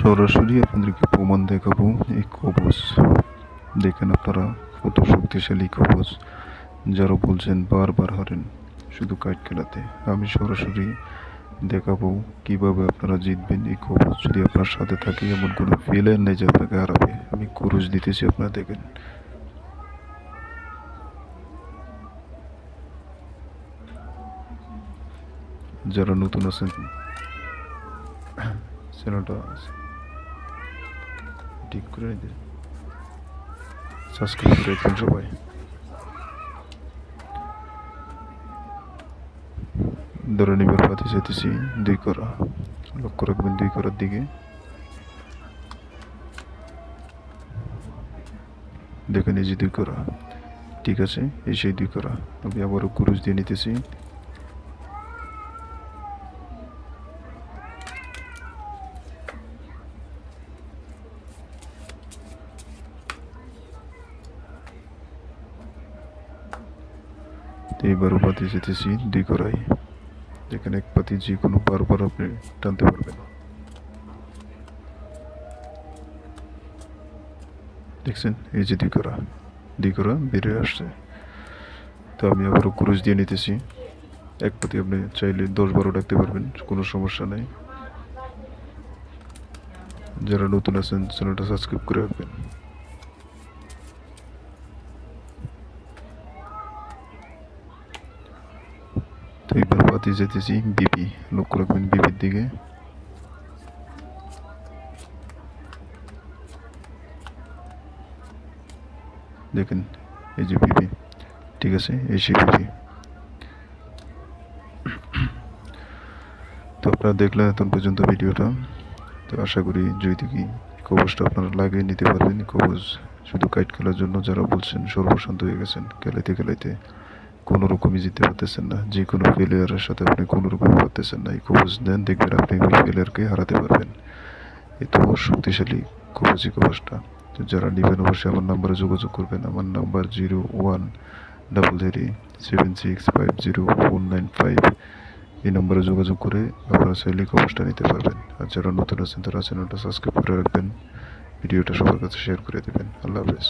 সরাসরি আপনাদেরকে প্রমাণ দেখাবো, এই কবচ। দেখেন আপনারা কত শক্তিশালী কবচ, যারা বলছেন বারবার হারেন শুধু কাইট খেলাতে আমি সরাসরি দেখাবো কীভাবে আপনারা জিতবেন এই কবচ। যদি আপনার সাথে থাকে, এমন কোনো ফিলের নেই যে আপনাকে হারাবে। আমি কুরুশ দিতেছি, আপনারা দেখেন। যারা নতুন আছেন, চ্যানেলটা ঠিক করে নিতে। সাবস্ক্রাইব করে রাখবেন সবাই। ধরে নিবার পাতে যেতেছি দুই করা। লক্ষ্য রাখবেন দুই করার দিকে। দেখেন এই যে দুই করা। ঠিক আছে, এই সেই দুই করা। আমি আবারও কুরুশ দিয়ে নিতেছি। তো এইবার উপাতে যেতেছি দুই করাই। যেখানে এক পাতি যে কোনো বারবার আপনি টানতে পারবেন। দেখছেন? এই যে দুই করা। দুই করা বেরিয়ে আসছে। তো আমি আবারও ক্রুশ দিয়ে নিতেছি। এক পাতি আপনি চাইলে দশ বারো ডাকতে পারবেন, কোনো সমস্যা নেই। যারা নতুন আছেন, চ্যানেলটা সাবস্ক্রাইব করে রাখবেন। তো এবার পাতি যেতেছি বিপি, লক্ষ্য রাখবেন বিপির দিকে। দেখেন, এই যে বিপি, ঠিক আছে, এই সেই বিপি। তো আপনারা দেখলেন এখন পর্যন্ত ভিডিওটা। তো আশা করি যদি কি কবচটা আপনারা লাগিয়ে নিতে পারবেন। কবচ শুধু কাইট খেলার জন্য যারা বলছেন সর্বশান্ত হয়ে গেছেন, খেলাইতে খেলাইতে। কোনো রকমই জিততে পারতেছেন না, যে কোনো প্লেয়ারের সাথে আপনি কোনো রকমই পারতেছেন না। এই কবচ দেন, দেখবেন আপনি ওই প্লেয়ারকে হারাতে পারবেন। এত শক্তিশালী কবচই কবচটা। তো যারা নেবেন অবশ্যই আমার নাম্বারে যোগাযোগ করবেন। আমার number zero one double three seven six five zero four nine five এই নম্বরে যোগাযোগ করে আপনারা চাইলে কবচটা নিতে পারবেন। আর যারা নতুন আছেন, তারা চ্যানেলটা সাবস্ক্রাইব করে রাখবেন। ভিডিওটা সবার কাছে শেয়ার করে দেবেন। আল্লাহ হাফেজ।